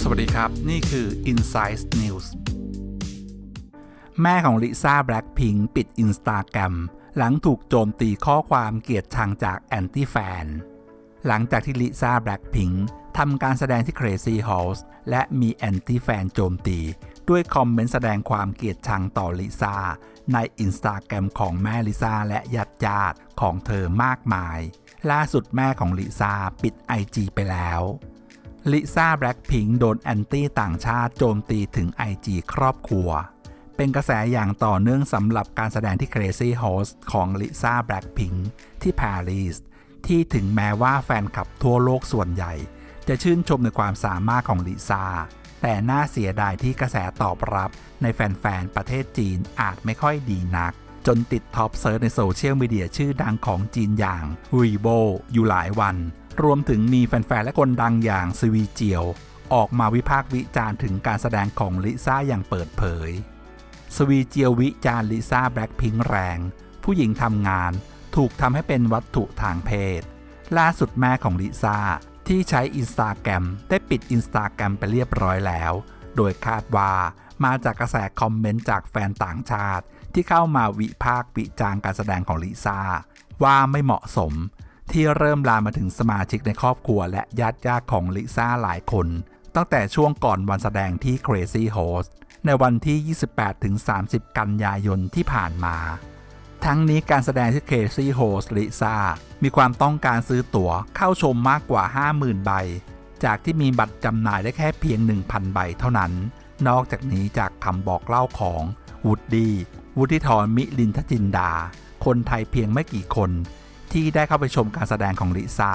สวัสดีครับ นี่คือ Insight News แม่ของลิซ่าแบล็ p พิงปิดอินสตาแกรมหลังถูกโจมตีข้อความเกลียดชังจากแอนตี้แฟน หลังจากที่ลิซ่าแบล็ p พิงทำการแสดงที่ Crazy House และมีแอนตี้แฟนโจมตี ด้วยคอมเมนต์แสดงความเกลียดชังต่อลิซ่า ในอินสตาแกรมของแม่ลิซ่าและญาติญาติของเธอมากมาย ล่าสุดแม่ของลิซ่าปิด IG ไปแล้วลิซ่าแบล็ p พิงโดนแอนตี้ต่างชาติโจมตีถึง IG ครอบครัว เป็นกระแสอย่างต่อเนื่องสำหรับการแสดงที่ Crazy House ของลิซ่าแบล็ p พิงที่ปารีสที่ถึงแม้ว่าแฟนคลับทั่วโลกส่วนใหญ่ จะชื่นชมในความสามารถของลิซ่า แต่น่าเสียดายที่กระแสตอบรับในแฟนๆ ประเทศจีนอาจไม่ค่อยดีนัก จนติดท็อปเซิร์ชในโซเชียลมีเดียชื่อดังของจีนอย่างวีโบอยู่หลายวัน รวมถึงมีแฟนๆ และคนดังอย่างซวีเจียว ออกมาวิพากษ์วิจารณ์ถึงการแสดงของลิซ่าอย่างเปิดเผย สวีเจียววิจารณ์ลิซ่าแบล็คพิงแรง ผู้หญิงทำงานถูกทำให้เป็นวัตถุทางเพศ ล่าสุดแม่ของลิซ่า ที่ใช้อินสตาแกรมได้ปิดอินสตาแกรมไปเรียบร้อยแล้ว โดยคาดว่ามาจากกระแสคอมเมนต์จากแฟนต่างชาติ ที่เข้ามาวิพากษ์วิจารณ์การแสดงของลิซ่าว่าไม่เหมาะสม ที่เริ่มลามมาถึงสมาชิกในครอบครัวและญาติญาติของลิซ่าหลายคน ตั้งแต่ช่วงก่อนวันแสดงที่ Crazy Host ในวันที่ 28-30 กันยายนที่ผ่านมา ทั้งนี้การแสดงที่ Crazy Host ลิซามีความต้องการซื้อตั๋วเข้าชมมากกว่า 50,000 ใบ จากที่มีบัตรจำหน่ายได้แค่เพียง 1,000 ใบเท่านั้น นอกจากนี้จากคำบอกเล่าของวูดดี้วุฒิธรมิลินทจินดา คนไทยเพียงไม่กี่คน ที่ได้เข้าไปชมการแสดงของลิซา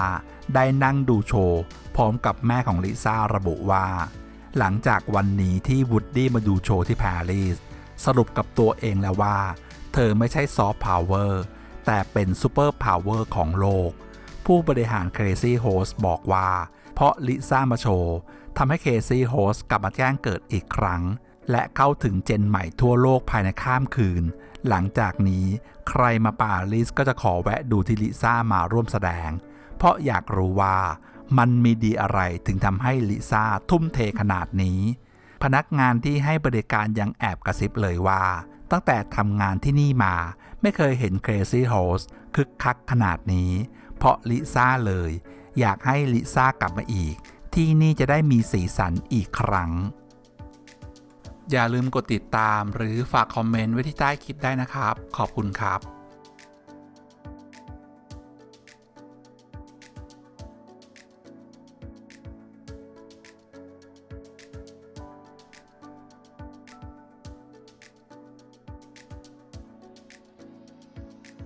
ได้นั่งดูโชว์ พร้อมกับแม่ของลิซาระบุว่า หลังจากวันนี้ที่วูดดี้มาดูโชว์ที่ปารีสสรุปกับตัวเองแล้วว่า เธอไม่ใช่ซอฟต์พาวเวอร์แต่เป็นซูเปอร์พาวเวอร์ของโลก ผู้บริหาร Crazy Host บอกว่า เพราะลิซ่ามาโชว์ทำให้ Crazy Host กลับมาแจ้งเกิดอีกครั้ง และเข้าถึงเจนใหม่ทั่วโลกภายในข้ามคืน หลังจากนี้ใครมาปารีสก็จะขอแวะดูที่ลิซ่ามาร่วมแสดง เพราะอยากรู้ว่ามันมีดีอะไรถึงทำให้ลิซ่าทุ่มเทขนาดนี้ พนักงานที่ให้บริการยังแอบกระซิบเลยว่า ตั้งแต่ทำงานที่นี่มาไม่เคยเห็น Crazy Host คึกคักขนาดนี้ เพราะลิซ่าเลย อยากให้ลิซ่ากลับมาอีก ที่นี่จะได้มีสีสันอีกครั้ง อย่าลืมกดติดตามหรือฝากคอมเมนต์ไว้ที่ใต้คลิปได้นะครับ ขอบคุณครับ